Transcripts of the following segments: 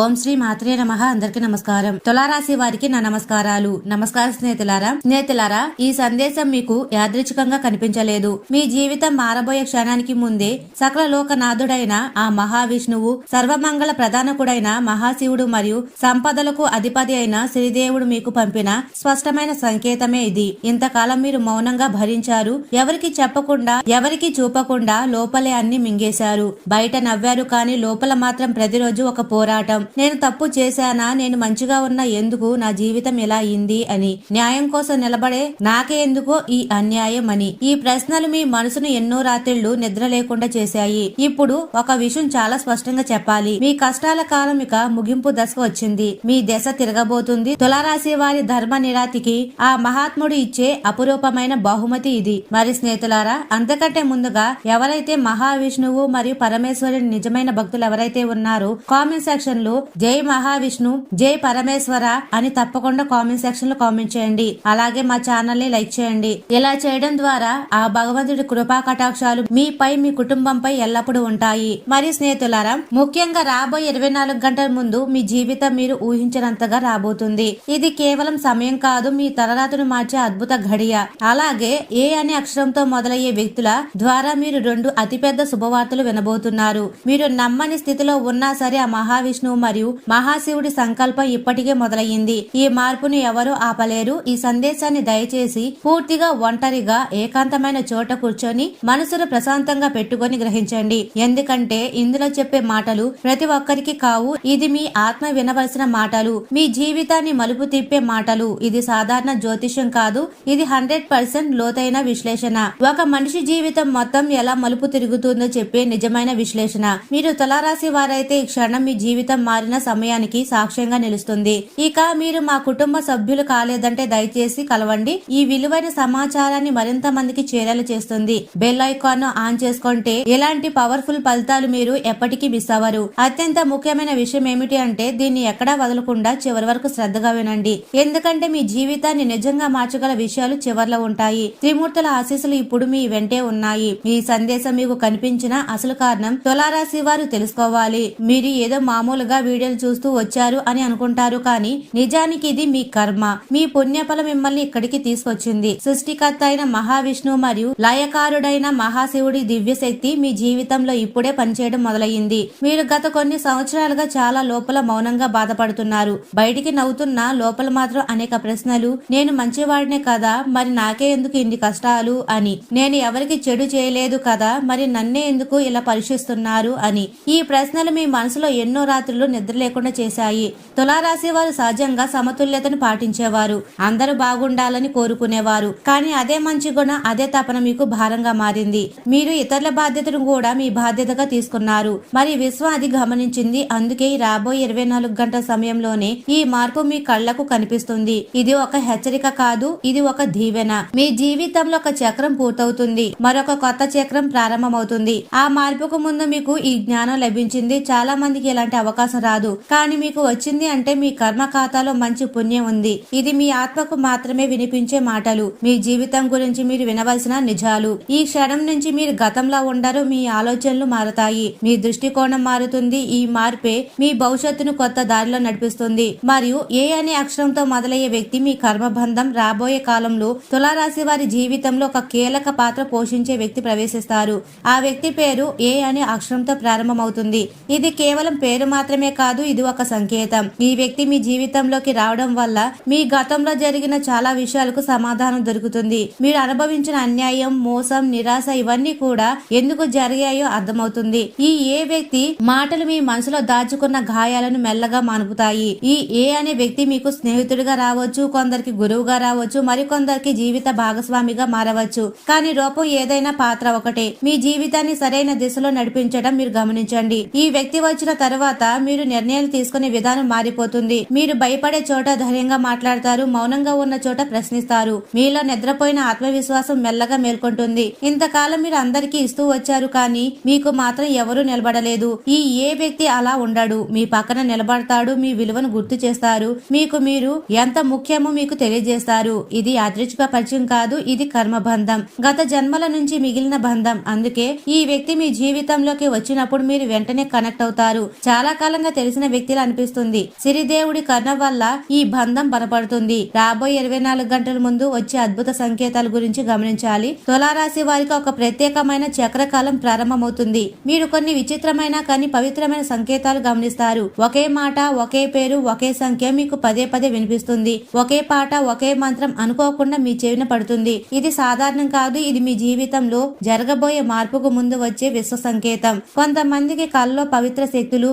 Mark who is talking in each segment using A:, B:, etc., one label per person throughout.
A: ఓం శ్రీ మాత్రే నమ. అందరికి నమస్కారం. తులారాశి వారికి నా నమస్కారాలు. నమస్కారం స్నేహితులారా స్నేహితులారా ఈ సందేశం మీకు యాదృచ్ఛికంగా కనిపించలేదు. మీ జీవితం మారబోయే క్షణానికి ముందే సకల లోకనాథుడైన ఆ మహావిష్ణువు సర్వమంగళ ప్రధానకుడైన మహాశివుడు మరియు సంపదలకు అధిపతి అయిన శ్రీదేవుడు మీకు పంపిన స్పష్టమైన సంకేతమే ఇది. ఇంతకాలం మీరు మౌనంగా భరించారు. ఎవరికి చెప్పకుండా ఎవరికి చూపకుండా లోపలే అన్ని మింగేశారు. బయట నవ్వారు కానీ లోపల మాత్రం ప్రతిరోజు ఒక పోరాటం. నేను తప్పు చేశానా? నేను మంచిగా ఉన్న ఎందుకు? నా జీవితం ఎలా అయింది? అని. న్యాయం కోసం నిలబడే నాకే ఎందుకో ఈ అన్యాయం? అని. ఈ ప్రశ్నలు మీ మనసును ఎన్నో రాత్రిళ్ళు నిద్ర లేకుండా చేశాయి. ఇప్పుడు ఒక విషయం చాలా స్పష్టంగా చెప్పాలి. మీ కష్టాల కాలం ఇక ముగింపు దశ వచ్చింది. మీ దశ తిరగబోతుంది. తులారాశి వారి ధర్మ నిరాతికి ఆ మహాత్ముడు ఇచ్చే అపురూపమైన బహుమతి ఇది. మరి స్నేహితులారా అంతకంటే ముందుగా ఎవరైతే మహావిష్ణువు మరియు పరమేశ్వరుని నిజమైన భక్తులు ఎవరైతే ఉన్నారో కామెంట్ సెక్షన్లో జై మహావిష్ణు జై పరమేశ్వర అని తప్పకుండా కామెంట్ సెక్షన్లో కామెంట్ చేయండి. అలాగే మా ఛానల్ని లైక్ చేయండి. ఇలా చేయడం ద్వారా ఆ భగవంతుడి కృపా కటాక్షాలు మీపై మీ కుటుంబంపై ఎల్లప్పుడూ ఉంటాయి. మరి స్నేహితులారా ముఖ్యంగా రాబోయే ఇరవై నాలుగు గంటల ముందు మీ జీవితం మీరు ఊహించినంతగా రాబోతుంది. ఇది కేవలం సమయం కాదు మీ తలరాతును మార్చే అద్భుత ఘడియ. అలాగే ఏ అనే అక్షరంతో మొదలయ్యే వ్యక్తుల ద్వారా మీరు రెండు అతిపెద్ద శుభవార్తలు వినబోతున్నారు. మీరు నమ్మని స్థితిలో ఉన్నా సరే ఆ మహావిష్ణువు మరియు మహాశివుడి సంకల్పం ఇప్పటికే మొదలయ్యింది. ఈ మార్పును ఎవరూ ఆపలేరు. ఈ సందేశాన్ని దయచేసి పూర్తిగా ఒంటరిగా ఏకాంతమైన చోట కూర్చొని మనసును ప్రశాంతంగా పెట్టుకొని గ్రహించండి. ఎందుకంటే ఇందులో చెప్పే మాటలు ప్రతి ఒక్కరికి కావు. ఇది మీ ఆత్మ వినవలసిన మాటలు. మీ జీవితాన్ని మలుపు తిప్పే మాటలు. ఇది సాధారణ జ్యోతిష్యం కాదు. ఇది హండ్రెడ్ పర్సెంట్ లోతైన విశ్లేషణ. ఒక మనిషి జీవితం మొత్తం ఎలా మలుపు తిరుగుతుందో చెప్పే నిజమైన విశ్లేషణ. మీరు తులారాశి వారైతే ఈ క్షణం మీ జీవితం మారిన సమయానికి సాక్ష్యంగా నిలుస్తుంది. ఇక మీరు మా కుటుంబ సభ్యులు కాలేదంటే దయచేసి కలవండి. ఈ విలువైన సమాచారాన్ని మరింత మందికి చేరేలా చేస్తుంది. బెల్ ఐకాన్ను ఆన్ చేసుకుంటే ఇలాంటి పవర్ఫుల్ ఫలితాలు మీరు ఎప్పటికీ మిస్ అవ్వరు. అత్యంత ముఖ్యమైన విషయం ఏమిటి అంటే దీన్ని ఎక్కడా వదలకుండా చివరి వరకు శ్రద్ధగా వినండి. ఎందుకంటే మీ జీవితాన్ని నిజంగా మార్చగల విషయాలు చివర్లో ఉంటాయి. త్రిమూర్తుల ఆశీస్సులు ఇప్పుడు మీ వెంటే ఉన్నాయి. ఈ సందేశం మీకు కనిపించిన అసలు కారణం తులారాశి వారు తెలుసుకోవాలి. మీరు ఏదో మామూలుగా వీడియోలు చూస్తూ వచ్చారు అని అనుకుంటారు కానీ నిజానికి ఇది మీ కర్మ. మీ పుణ్యఫలం మిమ్మల్ని ఇక్కడికి తీసుకొచ్చింది. సృష్టికర్త అయిన మహావిష్ణువు మరియు లయకారుడైన మహాశివుడి దివ్య శక్తి మీ జీవితంలో ఇప్పుడే పనిచేయడం మొదలయ్యింది. మీరు గత కొన్ని సంవత్సరాలుగా చాలా లోపల మౌనంగా బాధపడుతున్నారు. బయటికి నవ్వుతున్న లోపల మాత్రం అనేక ప్రశ్నలు నేను మంచివాడినే కదా మరి నాకే ఎందుకు ఇన్ని కష్టాలు అని. నేను ఎవరికి చెడు చేయలేదు కదా మరి నన్నే ఎందుకు ఇలా పరీక్షిస్తున్నారు అని. ఈ ప్రశ్నలు మీ మనసులో ఎన్నో రాత్రులు నిద్ర లేకుండా చేశాయి. తులారాశి వారు సహజంగా సమతుల్యతను పాటించేవారు. అందరూ బాగుండాలని కోరుకునేవారు. కానీ అదే మంచి గుణం అదే తపన మీకు భారంగా మారింది. మీరు ఇతరుల బాధ్యతను కూడా మీ బాధ్యతగా తీసుకున్నారు. మరి విశ్వం అది గమనించింది. అందుకే ఈ రాబోయే ఇరవై నాలుగు గంటల సమయంలోనే ఈ మార్పు మీ కళ్ళకు కనిపిస్తుంది. ఇది ఒక హెచ్చరిక కాదు ఇది ఒక దీవెన. మీ జీవితంలో ఒక చక్రం పూర్తవుతుంది. మరొక కొత్త చక్రం ప్రారంభమవుతుంది. ఆ మార్పుకు ముందు మీకు ఈ జ్ఞానం లభించింది. చాలా మందికి ఇలాంటి అవకాశం రాదు. కానీ మీకు వచ్చింది అంటే మీ కర్మ ఖాతాలో మంచి పుణ్యం ఉంది. ఇది మీ ఆత్మకు మాత్రమే వినిపించే మాటలు. మీ జీవితం గురించి మీరు వినవలసిన నిజాలు. ఈ క్షణం నుంచి మీరు గతంలో ఉండరు మీ ఆలోచనలు మారుతాయి. మీ దృష్టికోణం మారుతుంది. ఈ మార్పే మీ భవిష్యత్తును కొత్త దారిలో నడిపిస్తుంది. మరియు ఏ అనే అక్షరంతో మొదలయ్యే వ్యక్తి మీ కర్మబంధం రాబోయే కాలంలో తులారాశి వారి జీవితంలో ఒక కీలక పాత్ర పోషించే వ్యక్తి ప్రవేశిస్తారు. ఆ వ్యక్తి పేరు ఏ అనే అక్షరంతో ప్రారంభమవుతుంది. ఇది కేవలం పేరు మాత్రమే కాదు ఇది ఒక సంకేతం. ఈ వ్యక్తి మీ జీవితంలోకి రావడం వల్ల మీ గతంలో జరిగిన చాలా విషయాలకు సమాధానం దొరుకుతుంది. మీరు అనుభవించిన అన్యాయం మోసం నిరాశ ఇవన్నీ కూడా ఎందుకు జరిగాయో అర్థమవుతుంది. ఈ ఏ వ్యక్తి మాటలు మీ మనసులో దాచుకున్న గాయాలను మెల్లగా మానుపుతాయి. ఈ ఏ అనే వ్యక్తి మీకు స్నేహితుడిగా రావచ్చు కొందరికి గురువుగా రావచ్చు మరికొందరికి జీవిత భాగస్వామిగా మారవచ్చు. కానీ రూపం ఏదైనా పాత్ర ఒకటే. మీ జీవితాన్ని సరైన దిశలో నడిపించడం మీరు గమనించండి. ఈ వ్యక్తి వచ్చిన తర్వాత మీరు మీరు నిర్ణయాలు తీసుకునే విధానం మారిపోతుంది. మీరు భయపడే చోట ధైర్యంగా మాట్లాడతారు మౌనంగా ఉన్న చోట ప్రశ్నిస్తారు. మీలో నిద్రపోయిన ఆత్మవిశ్వాసం మెల్లగా మేల్కొంటుంది. ఇంతకాలం మీరు అందరికీ ఇస్తూ వచ్చారు కానీ మీకు మాత్రం ఎవరూ నిలబడలేదు. ఈ ఏ వ్యక్తి అలా ఉండడు. మీ పక్కన నిలబడతాడు మీ విలువను గుర్తు చేస్తారు. మీకు మీరు ఎంత ముఖ్యమో మీకు తెలియజేస్తారు. ఇది యాదృచ్ఛిక పరిచయం కాదు ఇది కర్మబంధం. గత జన్మల నుంచి మిగిలిన బంధం. అందుకే ఈ వ్యక్తి మీ జీవితంలోకి వచ్చినప్పుడు మీరు వెంటనే కనెక్ట్ అవుతారు. చాలా కాలం స్పష్టంగా తెలిసిన వ్యక్తిలా అనిపిస్తుంది సిరిదేవుడి కర్ణ వల్ల ఈ బంధం బలపడుతుంది. రాబోయే ఇరవై నాలుగు గంటల ముందు వచ్చే అద్భుత సంకేతాల గురించి గమనించాలి. తులారాశి వారికి ఒక ప్రత్యేకమైన చక్రకాలం ప్రారంభమవుతుంది. మీరు కొన్ని విచిత్రమైన కానీ పవిత్రమైన సంకేతాలు గమనిస్తారు. ఒకే మాట ఒకే పేరు ఒకే సంఖ్య మీకు పదే పదే వినిపిస్తుంది. ఒకే పాట ఒకే మంత్రం అనుకోకుండా మీ చెవిన పడుతుంది. ఇది సాధారణం కాదు. ఇది మీ జీవితంలో జరగబోయే మార్పుకు ముందు వచ్చే విశ్వ సంకేతం. కొంతమందికి కల్లో పవిత్ర శక్తులు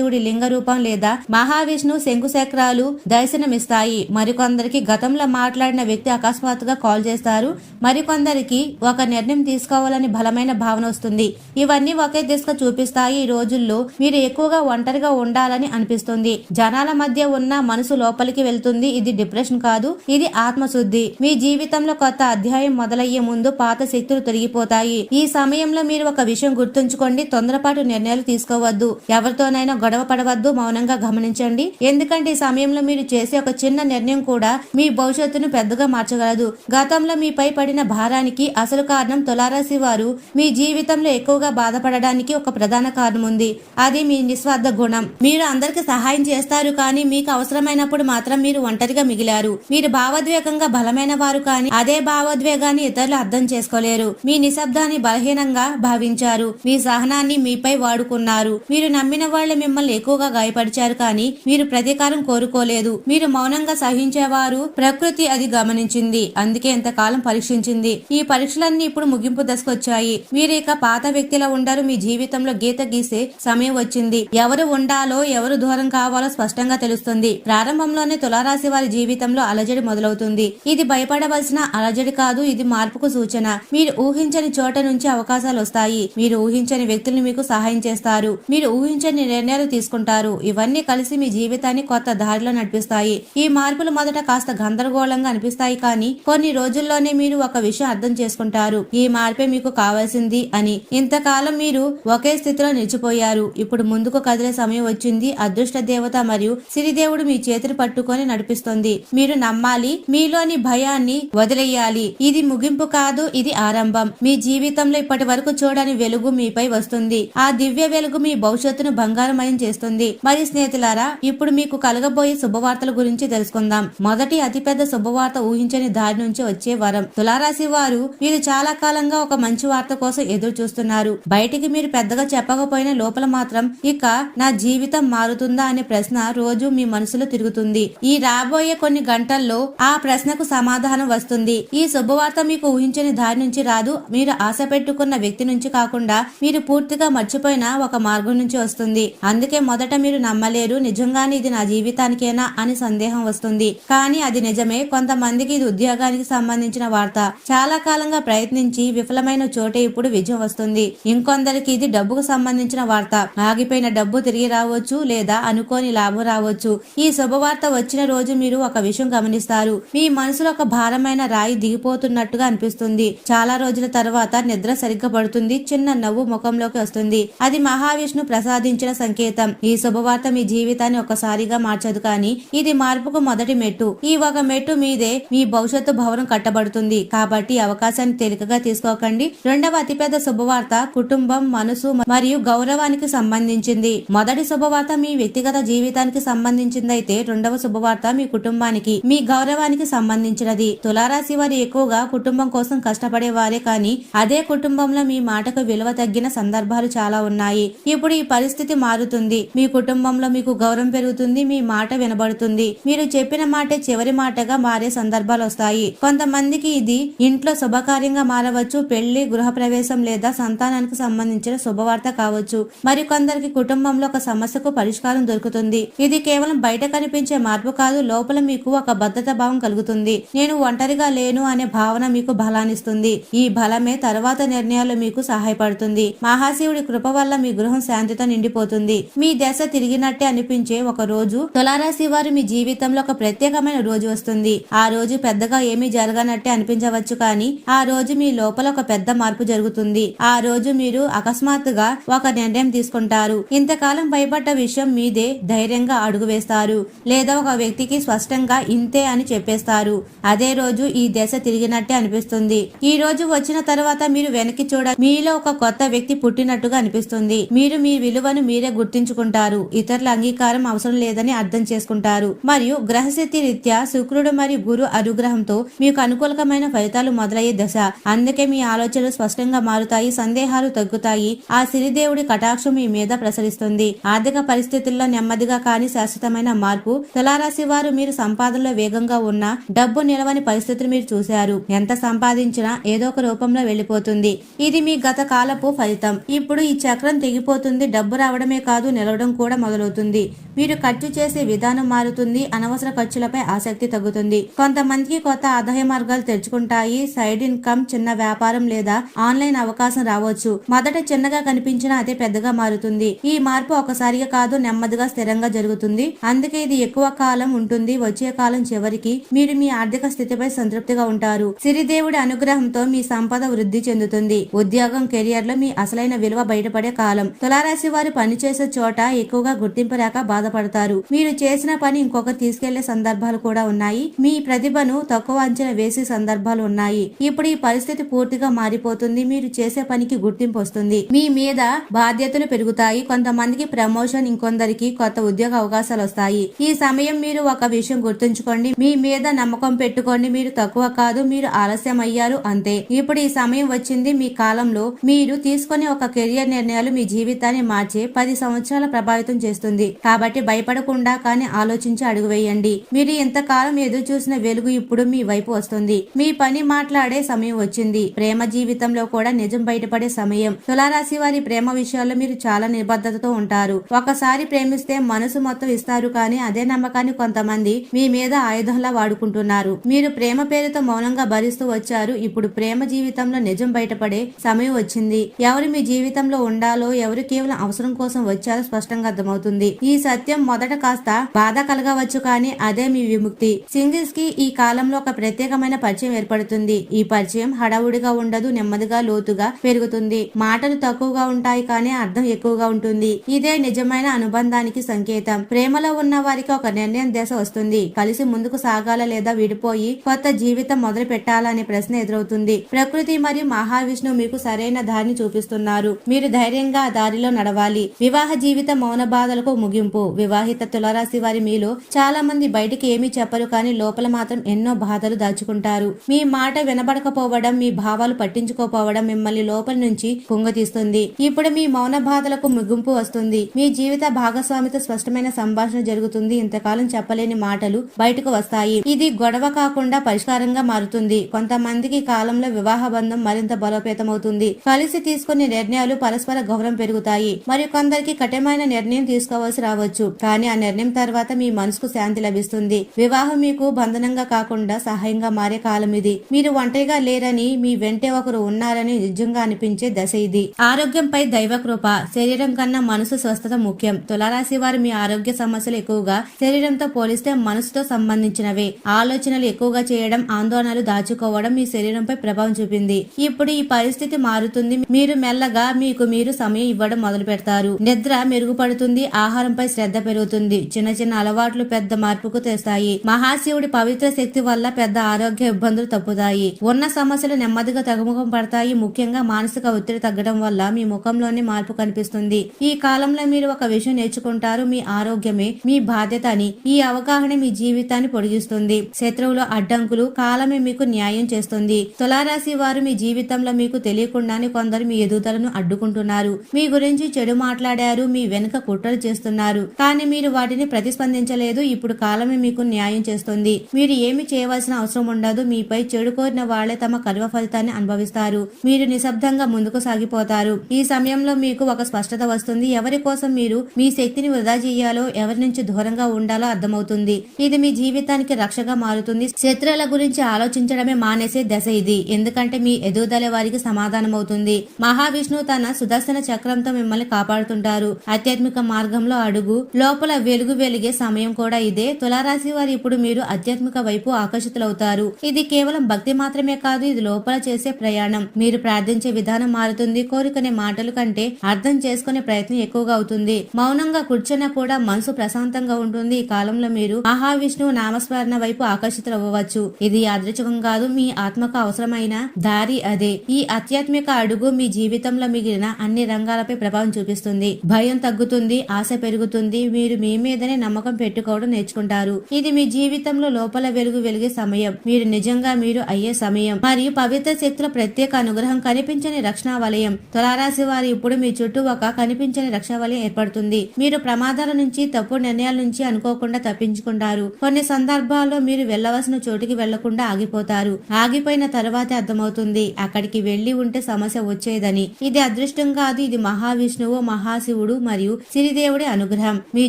A: మహాశివుడి లింగ రూపం లేదా మహావిష్ణు శంకుచక్రాలు దర్శనమిస్తాయి. మరికొందరికి గతంలో మాట్లాడిన వ్యక్తి అకస్మాత్తుగా కాల్ చేస్తారు. మరికొందరికి ఒక నిర్ణయం తీసుకోవాలని బలమైన భావన వస్తుంది. ఇవన్నీ ఒకే దిశగా చూపిస్తాయి. ఈ రోజుల్లో మీరు ఎక్కువగా ఒంటరిగా ఉండాలని అనిపిస్తుంది. జనాల మధ్య ఉన్న మనసు లోపలికి వెళ్తుంది. ఇది డిప్రెషన్ కాదు ఇది ఆత్మశుద్ధి. మీ జీవితంలో కొత్త అధ్యాయం మొదలయ్యే ముందు పాత శక్తులు తొలగిపోతాయి. ఈ సమయంలో మీరు ఒక విషయం గుర్తుంచుకోండి. తొందరపాటు నిర్ణయాలు తీసుకోవద్దు. ఎవరితోనైనా గొడవ పడవద్దు మౌనంగా గమనించండి. ఎందుకంటే ఈ సమయంలో మీరు చేసే ఒక చిన్న నిర్ణయం కూడా మీ భవిష్యత్తును పెద్దగా మార్చగలదు. గతంలో మీపై పడిన భారానికి అసలు కారణం తులారాశి వారు మీ జీవితంలో ఎక్కువగా బాధపడడానికి ఒక ప్రధాన కారణం ఉంది అది మీ నిస్వార్థ గుణం. మీరు అందరికి సహాయం చేస్తారు కానీ మీకు అవసరమైనప్పుడు మాత్రం మీరు ఒంటరిగా మిగిలారు. మీరు భావోద్వేగంగా బలమైన వారు కానీ అదే భావోద్వేగాన్ని ఇతరులు అర్థం చేసుకోలేరు. మీ నిశ్శబ్దాన్ని బలహీనంగా భావించారు. మీ సహనాన్ని మీపై వాడుకున్నారు. మీరు నమ్మిన వాళ్ళు మిమ్మల్ని ఎక్కువగా గాయపరిచారు కానీ మీరు ప్రతీకారం కోరుకోలేదు. మీరు మౌనంగా సహించేవారు ప్రకృతి అది గమనించింది. అందుకే ఎంతకాలం పరీక్షించింది. ఈ పరీక్షలన్నీ ఇప్పుడు ముగింపు దశకు వచ్చాయి మీరు ఇక పాత వ్యక్తిలా ఉండరు. మీ జీవితంలో గీత గీసే సమయం వచ్చింది. ఎవరు ఉండాలో ఎవరు దూరం కావాలో స్పష్టంగా తెలుస్తుంది. ప్రారంభంలోనే తులారాశి వారి జీవితంలో అలజడి మొదలవుతుంది. ఇది భయపడవలసిన అలజడి కాదు ఇది మార్పుకు సూచన. మీరు ఊహించని చోట నుంచి అవకాశాలు వస్తాయి. మీరు ఊహించని వ్యక్తులు మీకు సహాయం చేస్తారు. మీరు ఊహించని నిర్ణయాలు తీసుకుంటారు. ఇవన్నీ కలిసి మీ జీవితాన్ని కొత్త దారిలో నడిపిస్తాయి. ఈ మార్పులు మొదట కాస్త గందరగోళంగా అనిపిస్తాయి కానీ కొన్ని రోజుల్లోనే మీరు ఒక విషయం అర్థం చేసుకుంటారు. ఈ మార్పే మీకు కావాల్సింది అని. ఇంతకాలం మీరు ఒకే స్థితిలో నిలిచిపోయారు. ఇప్పుడు ముందుకు కదిలే సమయం వచ్చింది. అదృష్ట దేవత మరియు సిరిదేవుడు మీ చేతిని పట్టుకొని నడిపిస్తుంది. మీరు నమ్మాలి మీలోని భయాన్ని వదిలేయాలి. ఇది ముగింపు కాదు ఇది ఆరంభం. మీ జీవితంలో ఇప్పటి వరకు చూడని వెలుగు మీపై వస్తుంది. ఆ దివ్య వెలుగు మీ భవిష్యత్తును బంగారమయం చేస్తుంది. మరి స్నేహితులారా ఇప్పుడు మీకు కలగబోయే శుభవార్తల గురించి తెలుసుకుందాం. మొదటి అతిపెద్ద శుభవార్త ఊహించని దారి నుంచి వచ్చే వరం. తులారాశి వారు మీరు చాలా కాలంగా ఒక మంచి వార్త కోసం ఎదురు చూస్తున్నారు. బయటికి మీరు పెద్దగా చెప్పకపోయినా లోపల మాత్రం ఇక నా జీవితం మారుతుందా అనే ప్రశ్న రోజు మీ మనసులో తిరుగుతుంది. ఈ రాబోయే కొన్ని గంటల్లో ఆ ప్రశ్నకు సమాధానం వస్తుంది. ఈ శుభవార్త మీకు ఊహించని దారి నుంచి రాదు. మీరు ఆశ పెట్టుకున్న వ్యక్తి నుంచి కాకుండా మీరు పూర్తిగా మర్చిపోయిన ఒక మార్గం నుంచి వస్తుంది. అందుకే మొదట మీరు నమ్మలేరు. నిజంగానే ఇది నా జీవితానికేనా అని సందేహం వస్తుంది. కానీ అది నిజమే. కొంతమందికి ఇది ఉద్యోగానికి సంబంధించిన వార్త. చాలా కాలంగా ప్రయత్నించి విఫలమైన చోటే ఇప్పుడు విజయం వస్తుంది. ఇంకొందరికి ఇది డబ్బుకు సంబంధించిన వార్త. ఆగిపోయిన డబ్బు తిరిగి రావచ్చు లేదా అనుకోని లాభం రావచ్చు. ఈ శుభవార్త వచ్చిన రోజు మీరు ఒక విషయం గమనిస్తారు. మీ మనసులో ఒక భారమైన రాయి దిగిపోతున్నట్టుగా అనిపిస్తుంది. చాలా రోజుల తర్వాత నిద్ర సరిగ్గా పడుతుంది. చిన్న నవ్వు ముఖంలోకి వస్తుంది. అది మహావిష్ణు ప్రసాదించిన సంకేతం. ఈ శుభవార్త మీ జీవితాన్ని ఒకసారిగా మార్చదు కానీ ఇది మార్పుకు మొదటి మెట్టు. ఈ ఒక మెట్టు మీదే మీ భవిష్యత్తు భవనం కట్టబడుతుంది. కాబట్టి అవకాశాన్ని తేలికగా తీసుకోకండి. రెండవ అతిపెద్ద శుభవార్త కుటుంబం మనసు మరియు గౌరవానికి సంబంధించింది. మొదటి శుభవార్త మీ వ్యక్తిగత జీవితానికి సంబంధించిందైతే రెండవ శుభవార్త మీ కుటుంబానికి మీ గౌరవానికి సంబంధించినది. తులారాశి వారు ఎక్కువగా కుటుంబం కోసం కష్టపడే వారే కానీ అదే కుటుంబంలో మీ మాటకు విలువ తగ్గిన సందర్భాలు చాలా ఉన్నాయి. ఇప్పుడు ఈ పరిస్థితి మారుతుంది. మీ కుటుంబంలో మీకు గౌరవం పెరుగుతుంది మీ మాట వినబడుతుంది. మీరు చెప్పిన మాటే చివరి మాటగా మారే సందర్భాలు వస్తాయి. కొంతమందికి ఇది ఇంట్లో శుభకార్యంగా మారవచ్చు పెళ్ళి గృహప్రవేశం లేదా సంతానానికి సంబంధించిన శుభవార్త కావచ్చు. మరి కొందరికి కుటుంబంలో ఒక సమస్యకు పరిష్కారం దొరుకుతుంది. ఇది కేవలం బయట కనిపించే మార్పు కాదు లోపల మీకు ఒక భద్రత భావం కలుగుతుంది. నేను ఒంటరిగా లేను అనే భావన మీకు బలాన్నిస్తుంది. ఈ బలమే తర్వాత నిర్ణయాలు మీకు సహాయపడుతుంది. మహాశివుడి కృప వల్ల మీ గృహం శాంతితో నిండిపోతుంది. మీ దశ తిరిగినట్టే అనిపించే ఒక రోజు తులారాశి వారు మీ జీవితంలో ఒక ప్రత్యేకమైన రోజు వస్తుంది. ఆ రోజు పెద్దగా ఏమీ జరగనట్టే అనిపించవచ్చు కానీ ఆ రోజు మీ లోపల ఒక పెద్ద మార్పు జరుగుతుంది. ఆ రోజు మీరు అకస్మాత్తుగా ఒక నిర్ణయం తీసుకుంటారు. ఇంతకాలం భయపడ్డ విషయం మీదే ధైర్యంగా అడుగు వేస్తారు. లేదా ఒక వ్యక్తికి స్పష్టంగా ఇంతే అని చెప్పేస్తారు. అదే రోజు ఈ దశ తిరిగినట్టే అనిపిస్తుంది. ఈ రోజు వచ్చిన తర్వాత మీరు వెనక్కి చూడ మీలో ఒక కొత్త వ్యక్తి పుట్టినట్టుగా అనిపిస్తుంది. మీరు మీ విలువను మీరే గుర్తించు దక్కించుకుంటారు ఇతరుల అంగీకారం అవసరం లేదని అర్థం చేసుకుంటారు. మరియు గ్రహశక్తి రీత్యా శుక్రుడు మరియు గురు అనుగ్రహంతో మీకు అనుకూలకమైన ఫలితాలు మొదలయ్యే దశ. అందుకే మీ ఆలోచనలు స్పష్టంగా మారుతాయి సందేహాలు తగ్గుతాయి. ఆ సిరిదేవుడి కటాక్షం మీ మీద ప్రసరిస్తుంది. ఆర్థిక పరిస్థితుల్లో నెమ్మదిగా కాని శాశ్వతమైన మార్పు. తులారాశి వారు మీరు సంపాదనలో వేగంగా ఉన్న డబ్బు నిలవని పరిస్థితులు మీరు చూశారు. ఎంత సంపాదించినా ఏదో ఒక రూపంలో వెళ్ళిపోతుంది ఇది మీ గత కాలపు ఫలితం. ఇప్పుడు ఈ చక్రం తెగిపోతుంది. డబ్బు రావడమే కాదు నిలవడం కూడా మొదలవుతుంది. మీరు ఖర్చు చేసే విధానం మారుతుంది అనవసర ఖర్చులపై ఆసక్తి తగ్గుతుంది. కొంతమందికి కొత్త ఆదాయ మార్గాలు తెరుచుకుంటాయి సైడ్ ఇన్కమ్ చిన్న వ్యాపారం లేదా ఆన్లైన్ అవకాశం రావచ్చు. మొదట చిన్నగా కనిపించినా అదే పెద్దగా మారుతుంది. ఈ మార్పు ఒకసారిగా కాదు నెమ్మదిగా స్థిరంగా జరుగుతుంది. అందుకే ఇది ఎక్కువ కాలం ఉంటుంది వచ్చే కాలం చివరికి మీరు మీ ఆర్థిక స్థితిపై సంతృప్తిగా ఉంటారు. సిరిదేవుడి అనుగ్రహంతో మీ సంపద వృద్ధి చెందుతుంది. ఉద్యోగం కెరియర్లో మీ అసలైన విలువ బయటపడే కాలం. తులారాశి వారు పనిచేసే చోట ఎక్కువగా గుర్తింపు రాక బాధపడతారు. మీరు చేసిన పని ఇంకొకరు తీసుకెళ్ళే సందర్భాలు కూడా ఉన్నాయి. మీ ప్రతిభను తక్కువ అంచనా వేసే సందర్భాలు ఉన్నాయి. ఇప్పుడు ఈ పరిస్థితి పూర్తిగా మారిపోతుంది. మీరు చేసే పనికి గుర్తింపు వస్తుంది. మీ మీద బాధ్యతలు పెరుగుతాయి. కొంతమందికి ప్రమోషన్ ఇంకొందరికి కొత్త ఉద్యోగ అవకాశాలు వస్తాయి. ఈ సమయం మీరు ఒక విషయం గుర్తుంచుకోండి. మీ మీద నమ్మకం పెట్టుకోండి. మీరు తక్కువ కాదు. మీరు ఆలస్యం అయ్యారు అంతే. ఇప్పుడు ఈ సమయం వచ్చింది. మీ కాలంలో మీరు తీసుకునే ఒక కెరియర్ నిర్ణయాలు మీ జీవితాన్ని మార్చే పది సంవత్సరాల ప్రభావితం చేస్తుంది. కాబట్టి భయపడకుండా కానీ ఆలోచించి అడుగు వేయండి మీరు ఇంతకాలం ఎదురు చూసిన వెలుగు ఇప్పుడు మీ వైపు వస్తుంది. మీ పని మాట్లాడే సమయం వచ్చింది. ప్రేమ జీవితంలో కూడా నిజం బయటపడే సమయం. తులారాశి వారి ప్రేమ విషయాల్లో మీరు చాలా నిబద్ధతతో ఉంటారు. ఒకసారి ప్రేమిస్తే మనసు మొత్తం ఇస్తారు కానీ అదే నమ్మకాన్ని కొంతమంది మీ మీద ఆయుధంలా వాడుకుంటున్నారు. మీరు ప్రేమ పేరుతో మౌనంగా భరిస్తూ వచ్చారు. ఇప్పుడు ప్రేమ జీవితంలో నిజం బయటపడే సమయం వచ్చింది. ఎవరు మీ జీవితంలో ఉండాలో ఎవరు కేవలం అవసరం కోసం వచ్చారో స్పష్టంగా అర్థమవుతుంది. ఈ సత్యం సత్యం మొదట కాస్త బాధ కలగవచ్చు కానీ అదే మీ విముక్తి. సింగిల్స్కి ఈ కాలంలో ఒక ప్రత్యేకమైన పరిచయం ఏర్పడుతుంది. ఈ పరిచయం హడావుడిగా ఉండదు నెమ్మదిగా లోతుగా పెరుగుతుంది. మాటలు తక్కువగా ఉంటాయి కానీ అర్థం ఎక్కువగా ఉంటుంది. ఇదే నిజమైన అనుబంధానికి సంకేతం. ప్రేమలో ఉన్న వారికి ఒక నిర్ణయం దశ వస్తుంది. కలిసి ముందుకు సాగాల లేదా విడిపోయి కొత్త జీవితం మొదలు పెట్టాలనే ప్రశ్న ఎదురవుతుంది. ప్రకృతి మరియు మహావిష్ణువు మీకు సరైన దారిని చూపిస్తున్నారు. మీరు ధైర్యంగా ఆ దారిలో నడవాలి. వివాహ జీవిత మౌన బాధలకు ముగింపు. వివాహిత తులరాశి వారి మీలో చాలా మంది బయటికి ఏమీ చెప్పరు కానీ లోపల మాత్రం ఎన్నో బాధలు దాచుకుంటారు. మీ మాట వినబడకపోవడం మీ భావాలు పట్టించుకోపోవడం మిమ్మల్ని లోపల నుంచి కుంగతీస్తుంది ఇప్పుడు మీ మౌన బాధలకు ముగింపు వస్తుంది. మీ జీవిత భాగస్వామితో స్పష్టమైన సంభాషణ జరుగుతుంది. ఇంతకాలం చెప్పలేని మాటలు బయటకు వస్తాయి. ఇది గొడవ కాకుండా పరిష్కారంగా మారుతుంది. కొంతమందికి కాలంలో వివాహ బంధం మరింత బలోపేతమవుతుంది. కలిసి తీసుకునే నిర్ణయాలు పరస్పర గౌరవం పెరుగుతాయి. మరియు కొందరికి కఠినమైన నిర్ణయం తీసుకోవాల్సి రావచ్చు. కానీ ఆ నిర్ణయం తర్వాత మీ మనసుకు శాంతి లభిస్తుంది. వివాహం మీకు బంధనంగా కాకుండా సహాయంగా మారే కాలం ఇది. మీరు ఒంటరిగా లేరని మీ వెంటే ఒకరు ఉన్నారని నిజంగా అనిపించే దశ ఇది. ఆరోగ్యంపై దైవ కృప. శరీరం కన్నా మనసు స్వస్థత ముఖ్యం. తులారాశి వారు మీ ఆరోగ్య సమస్యలు ఎక్కువగా శరీరంతో పోలిస్తే మనసుతో సంబంధించినవే. ఆలోచనలు ఎక్కువగా చేయడం ఆందోళనలు దాచుకోవడం మీ శరీరంపై ప్రభావం చూపింది. ఇప్పుడు ఈ పరిస్థితి మారుతుంది. మీరు మెల్లగా మీకు మీరు సమయం ఇవ్వడం మొదలు పెడతారు నిద్ర మెరుగుపడుతుంది. ఆహారంపై శ్రద్ధ పెరుగుతుంది. చిన్న చిన్న అలవాట్లు పెద్ద మార్పుకు తెస్తాయి. మహాశివుడి పవిత్ర శక్తి వల్ల పెద్ద ఆరోగ్య ఇబ్బందులు తప్పుతాయి. ఉన్న సమస్యలు నెమ్మదిగా తగ్గుముఖం పడతాయి. ముఖ్యంగా మానసిక ఒత్తిడి తగ్గడం వల్ల మీ ముఖంలోనే మార్పు కనిపిస్తుంది. ఈ కాలంలో మీరు ఒక విషయం నేర్చుకుంటారు. మీ ఆరోగ్యమే మీ బాధ్యత అని ఈ అవగాహన మీ జీవితాన్ని పొడిగిస్తుంది. శత్రువులు అడ్డంకులు కాలమే మీకు న్యాయం చేస్తుంది. తులారాశి వారు మీ జీవితంలో మీకు తెలియకుండానే కొందరు మీ ఎదుగుదలను అడ్డుకుంటున్నారు. మీ గురించి చెడు మాట్లాడారు. మీ వెనుక కుట్రలు చేస్తున్నారు. కానీ మీరు వాటిని ప్రతిస్పందించలేదు. ఇప్పుడు కాలమే మీకు న్యాయం చేస్తుంది. మీరు ఏమి చేయవలసిన అవసరం ఉండదు. మీపై చెడు కోరిన వాళ్ళే తమ కర్మ ఫలితాన్ని అనుభవిస్తారు. మీరు నిశ్శబ్దంగా ముందుకు సాగిపోతారు. ఈ సమయంలో మీకు ఒక స్పష్టత వస్తుంది. ఎవరి కోసం మీరు మీ శక్తిని వృధా చేయాలో ఎవరి నుంచి దూరంగా ఉండాలో అర్థమవుతుంది. ఇది మీ జీవితానికి రక్షగా మారుతుంది. శత్రువుల గురించి ఆలోచించడమే మానేసే దశ ఇది. ఎందుకంటే మీ ఎదుగుదల వారికి సమాధానం అవుతుంది మహావిష్ణువు తన సుదర్శన చక్రంతో మిమ్మల్ని కాపాడుతుంటారు. ఆధ్యాత్మిక మార్గంలో అడుగు లోపల వెలుగు వెలిగే సమయం కూడా ఇదే. తులారాశి వారు ఇప్పుడు మీరు ఆధ్యాత్మిక వైపు ఆకర్షితులవుతారు. ఇది కేవలం భక్తి మాత్రమే కాదు ఇది లోపల చేసే ప్రయాణం. మీరు ప్రార్థించే విధానం మారుతుంది. కోరుకునే మాటలు కంటే అర్థం చేసుకునే ప్రయత్నం ఎక్కువగా అవుతుంది. మౌనంగా కూర్చున్నా కూడా మనసు ప్రశాంతంగా ఉంటుంది. ఈ కాలంలో మీరు మహావిష్ణువు నామస్మరణ వైపు ఆకర్షితులవ్వచ్చు. ఇది యాదృచ్ఛికం కాదు మీ ఆత్మకు అవసరమైన దారి అదే. ఈ ఆధ్యాత్మిక అడుగు మీ జీవితంలో మిగిలిన అన్ని రంగాలపై ప్రభావం చూపిస్తుంది. భయం తగ్గుతుంది ఆశ పెరుగుతుంది మీరు మీ మీదనే నమ్మకం పెట్టుకోవడం నేర్చుకుంటారు. ఇది మీ జీవితంలో లోపల వెలుగు వెలిగే సమయం. మీరు నిజంగా మీరు అయ్యే సమయం. మరియు పవిత్ర శక్తుల ప్రత్యేక అనుగ్రహం కనిపించని రక్షణ వలయం. తులారాశి వారి ఇప్పుడు మీ చుట్టూ ఒక కనిపించని రక్షణ వలయం ఏర్పడుతుంది. మీరు ప్రమాదాల నుంచి తప్పు నిర్ణయాల నుంచి అనుకోకుండా తప్పించుకుంటారు. కొన్ని సందర్భాల్లో మీరు వెళ్ళవలసిన చోటుకి వెళ్ళకుండా ఆగిపోతారు. ఆగిపోయిన తర్వాతే అర్థమవుతుంది. అక్కడికి వెళ్ళి ఉంటే సమస్య వచ్చేదని. ఇది అదృష్టం కాదు. ఇది మహావిష్ణువు మహాశివుడు మరియు సిరిదేవుడి అనుగ్రహం. మీ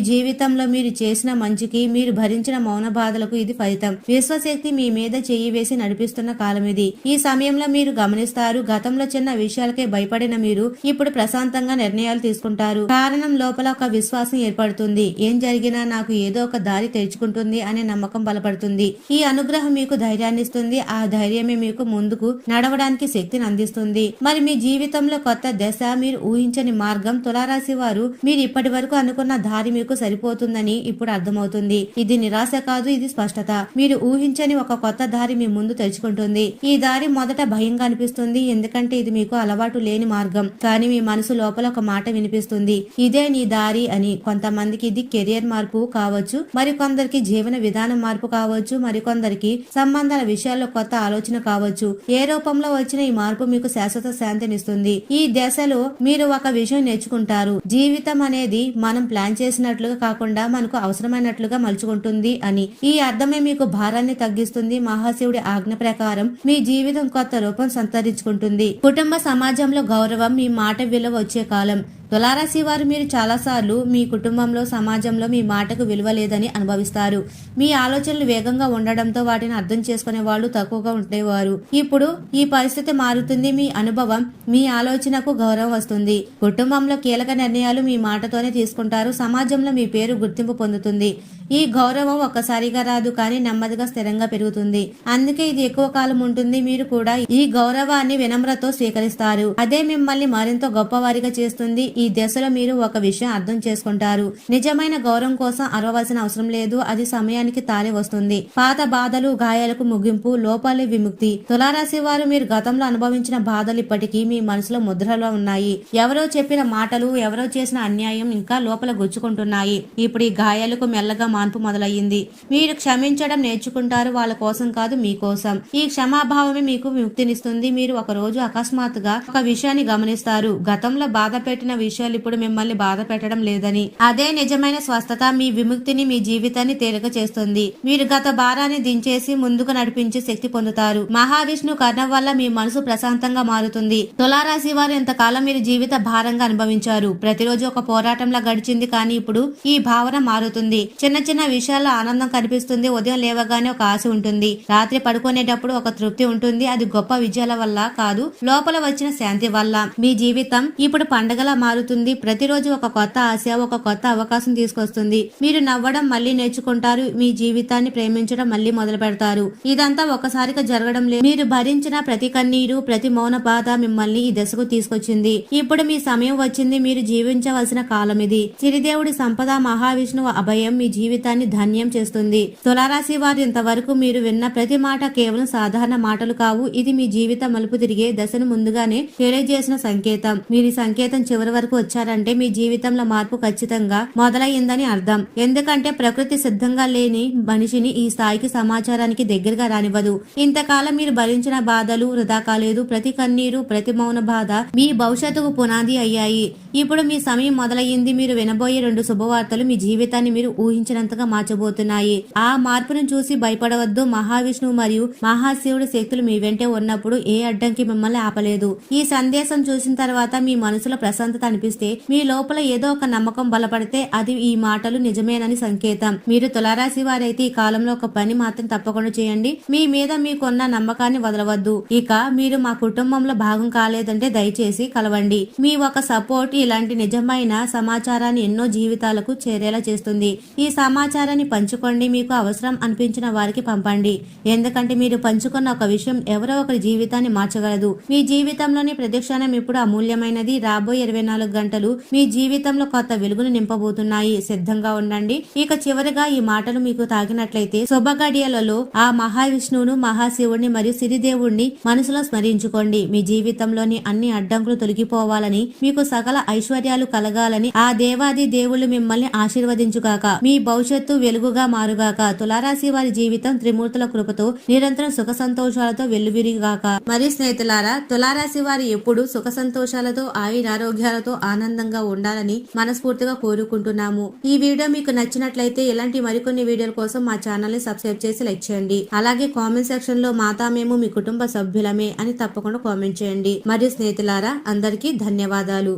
A: జీవితంలో మీరు చేసిన మంచికి మీరు భరించిన మౌన బాధలకు ఇది ఫలితం. విశ్వశక్తి మీ మీద చెయ్యి వేసి నడిపిస్తున్న కాలం ఇది ఈ సమయంలో మీరు గమనిస్తారు గతంలో చిన్న విషయాలకే భయపడిన మీరు ఇప్పుడు ప్రశాంతంగా నిర్ణయాలు తీసుకుంటారు. కారణం లోపల ఒక విశ్వాసం ఏర్పడుతుంది. ఏం జరిగినా నాకు ఏదో ఒక దారి తెరుచుకుంటుంది అనే నమ్మకం బలపడుతుంది. ఈ అనుగ్రహం మీకు ధైర్యాన్ని ఇస్తుంది. ఆ ధైర్యమే మీకు ముందుకు నడవడానికి శక్తిని అందిస్తుంది. మరి మీ జీవితంలో కొత్త దశ మీరు ఊహించని మార్గం తులారాశి వారు మీరు ఇప్పటి వరకు అనుకున్న దారి మీకు సరిపోతుందని ఇప్పుడు అర్థమవుతుంది. ఇది నిరాశ కాదు ఇది స్పష్టత. మీరు ఊహించని ఒక కొత్త దారి మీ ముందు తెరుచుకుంటుంది. ఈ దారి మొదట భయంగా అనిపిస్తుంది ఎందుకంటే ఇది మీకు అలవాటు లేని మార్గం. కానీ మీ మనసు లోపల ఒక మాట వినిపిస్తుంది. ఇదే నీ దారి అని. కొంతమందికి ఇది కెరియర్ మార్పు కావచ్చు మరి కొందరికి జీవన విధానం మార్పు కావచ్చు మరికొందరికి సంబంధాల విషయాల్లో కొత్త ఆలోచన కావచ్చు. ఏ రూపంలో వచ్చిన ఈ మార్పు మీకు శాశ్వత శాంతినిస్తుంది. ఈ దశలో మీరు ఒక విషయం నేర్చుకుంటారు. జీవితం అనేది మనం ప్లాన్ చేసి చేసినట్లుగా కాకుండా మనకు అవసరమైనట్లుగా మలుచుకుంటుంది అని. ఈ అర్థమే మీకు భారాన్ని తగ్గిస్తుంది. మహాశివుడి ఆజ్ఞ ప్రకారం మీ జీవితం కొత్త రూపం సంతరించుకుంటుంది. కుటుంబ సమాజంలో గౌరవం మీ మాట విలువ వచ్చే కాలం. తులారాశి వారు మీరు చాలాసార్లు మీ కుటుంబంలో సమాజంలో మీ మాటకు విలువ లేదని అనుభవిస్తారు. మీ ఆలోచనలు వేగంగా ఉండడంతో వాటిని అర్థం చేసుకునే వాళ్ళు తక్కువగా ఉండేవారు. ఇప్పుడు ఈ పరిస్థితి మారుతుంది. మీ అనుభవం మీ ఆలోచనకు గౌరవం వస్తుంది. కుటుంబంలో కీలక నిర్ణయాలు మీ మాటతోనే తీసుకుంటారు. సమాజంలో మీ పేరు గుర్తింపు పొందుతుంది. ఈ గౌరవం ఒక్కసారిగా రాదు కానీ నెమ్మదిగా స్థిరంగా పెరుగుతుంది. అందుకే ఇది ఎక్కువ కాలం ఉంటుంది. మీరు కూడా ఈ గౌరవాన్ని వినమ్రతో స్వీకరిస్తారు. అదే మిమ్మల్ని మరింత గొప్పవారిగా చేస్తుంది. ఈ దశలో మీరు ఒక విషయం అర్థం చేసుకుంటారు. నిజమైన గౌరవం కోసం అరవలసిన అవసరం లేదు. అది సమయానికి తానే వస్తుంది. పాత బాధలు గాయాలకు ముగింపు లోపాలి విముక్తి. తులారాశి వారు మీరు గతంలో అనుభవించిన బాధలు ఇప్పటికీ మీ మనసులో ముద్రలో ఉన్నాయి. ఎవరో చెప్పిన మాటలు ఎవరో చేసిన అన్యాయం ఇంకా లోపల గుచ్చుకుంటున్నాయి. ఇప్పుడు ఈ గాయాలకు మెల్లగా మార్పు మొదలయ్యింది. మీరు క్షమించడం నేర్చుకుంటారు. వాళ్ళ కోసం కాదు మీకోసం ఈ క్షమాభావమే మీకు విముక్తినిస్తుంది. మీరు ఒక రోజు అకస్మాత్తుగా ఒక విషయాన్ని గమనిస్తారు. గతంలో బాధ పెట్టిన విషయాలు ఇప్పుడు మిమ్మల్ని బాధ పెట్టడం లేదని. అదే నిజమైన స్వస్థత మీ విముక్తిని మీ జీవితాన్ని తేలిక చేస్తుంది. మీరు గత భారాన్ని దించేసి ముందుకు నడిపించే శక్తి పొందుతారు. మహావిష్ణు కర్ణం వల్ల మీ మనసు ప్రశాంతంగా మారుతుంది. తులారాశి వారు ఇంతకాలం మీరు జీవిత భారంగా అనుభవించారు? ప్రతిరోజు ఒక పోరాటంలా గడిచింది కానీ ఇప్పుడు ఈ భావన మారుతుంది. చిన్న చిన్న విషయాల్లో ఆనందం కనిపిస్తుంది. ఉదయం లేవగానే ఒక ఆశ ఉంటుంది. రాత్రి పడుకునేటప్పుడు ఒక తృప్తి ఉంటుంది. అది గొప్ప విజయాల వల్ల కాదు. లోపల వచ్చిన శాంతి వల్ల. మీ జీవితం ఇప్పుడు పండగలా మారుతుంది. ప్రతిరోజు ఒక కొత్త ఆశ ఒక కొత్త అవకాశం తీసుకొస్తుంది. మీరు నవ్వడం మళ్ళీ నేర్చుకుంటారు. మీ జీవితాన్ని ప్రేమించడం మళ్ళీ మొదలు పెడతారు. ఇదంతా ఒకసారిగా జరగడం లేదు. మీరు భరించిన ప్రతి కన్నీరు ప్రతి మౌన బాధ మిమ్మల్ని ఈ దశకు తీసుకొచ్చింది. ఇప్పుడు మీ సమయం వచ్చింది. మీరు జీవించవలసిన కాలం ఇది. సిరిదేవుడి సంపద మహావిష్ణువు అభయం మీ జీవితాన్ని ధన్యం చేస్తుంది. తులారాశి వారు ఇంతవరకు మీరు విన్న ప్రతి మాట కేవలం సాధారణ మాటలు కావు. ఇది మీ జీవిత మలుపు తిరిగే దశను ముందుగానే తెలియజేసిన సంకేతం. మీరు సంకేతం చివరి వరకు వచ్చారంటే మీ జీవితంలో మార్పు ఖచ్చితంగా మొదలయ్యిందని అర్థం. ఎందుకంటే ప్రకృతి సిద్ధంగా లేని మనిషిని ఈ స్థాయికి సమాచారానికి దగ్గరగా రానివ్వదు. ఇంతకాలం మీరు భరించిన బాధలు వృధా కాలేదు ప్రతి కన్నీరు ప్రతి మౌన బాధ మీ భవిష్యత్తుకు పునాది అయ్యాయి. ఇప్పుడు మీ సమయం మొదలయ్యింది మీరు వినబోయే రెండు శుభవార్తలు మీ జీవితాన్ని మీరు ఊహించినంతగా మార్చబోతున్నాయి. ఆ మార్పును చూసి భయపడవద్దు. మహావిష్ణువు మరియు మహాశివుడి శక్తులు మీ వెంటే ఉన్నప్పుడు ఏ అడ్డంకి మిమ్మల్ని ఆపలేదు. ఈ సందేశం చూసిన తర్వాత మీ మనసులో ప్రశాంతత అనిపిస్తే మీ లోపల ఏదో ఒక నమ్మకం బలపడితే అది ఈ మాటలు నిజమేనని సంకేతం. మీరు తులారాశి వారైతే ఈ కాలంలో ఒక పని మాత్రం తప్పకుండా చేయండి. మీ మీద మీకున్న నమ్మకాన్ని వదలవద్దు. ఇక మీరు మా కుటుంబంలో భాగం కాలేదంటే దయచేసి కలవండి. మీ ఒక సపోర్ట్ ఇలాంటి నిజమైన సమాచారాన్ని ఎన్నో జీవితాలకు చేరేలా చేస్తుంది. ఈ సమాచారాన్ని పంచుకోండి. మీకు అవసరం అనిపించిన వారికి పంపండి. ఎందుకంటే మీరు పంచుకున్న ఒక విషయం ఎవరో ఒకరి జీవితాన్ని మార్చగలదు. మీ జీవితంలోని ప్రతిక్షణం ఇప్పుడు అమూల్యమైనది. రాబోయే ఇరవై నాలుగు గంటలు మీ జీవితంలో కొత్త వెలుగును నింపబోతున్నాయి. సిద్ధంగా ఉండండి. ఇక చివరిగా ఈ మాటలు మీకు తాకినట్లయితే శుభగడియలలో ఆ మహావిష్ణువును మహాశివుణ్ణి మరియు సిరిదేవుణ్ణి మనసులో స్మరించుకోండి. మీ జీవితంలోని అన్ని అడ్డంకులు తొలగిపోవాలని మీకు సకల ఐశ్వర్యాలు కలగాలని ఆ దేవాది దేవుళ్ళు మిమ్మల్ని ఆశీర్వదించుగాక. మీ భవిష్యత్తు వెలుగుగా మారుగాక. తులారాశి వారి జీవితం త్రిమూర్తుల కృపతో నిరంతరం సుఖ సంతోషాలతో వెల్లువిరిగాక మరి స్నేహితులారా తులారాశి వారు ఎప్పుడు సుఖ సంతోషాలతో ఆయురారోగ్యాలతో ఆనందంగా ఉండాలని మనస్ఫూర్తిగా కోరుకుంటున్నాము. ఈ వీడియో మీకు నచ్చినట్లయితే ఇలాంటి మరికొన్ని వీడియోల కోసం మా ఛానల్ని సబ్స్క్రైబ్ చేసి లైక్ చేయండి. అలాగే కామెంట్ సెక్షన్లో మాతా మేము మీ కుటుంబ సభ్యులమే అని తప్పకుండా కామెంట్ చేయండి. మరియు స్నేహితులారా అందరికీ ధన్యవాదాలు.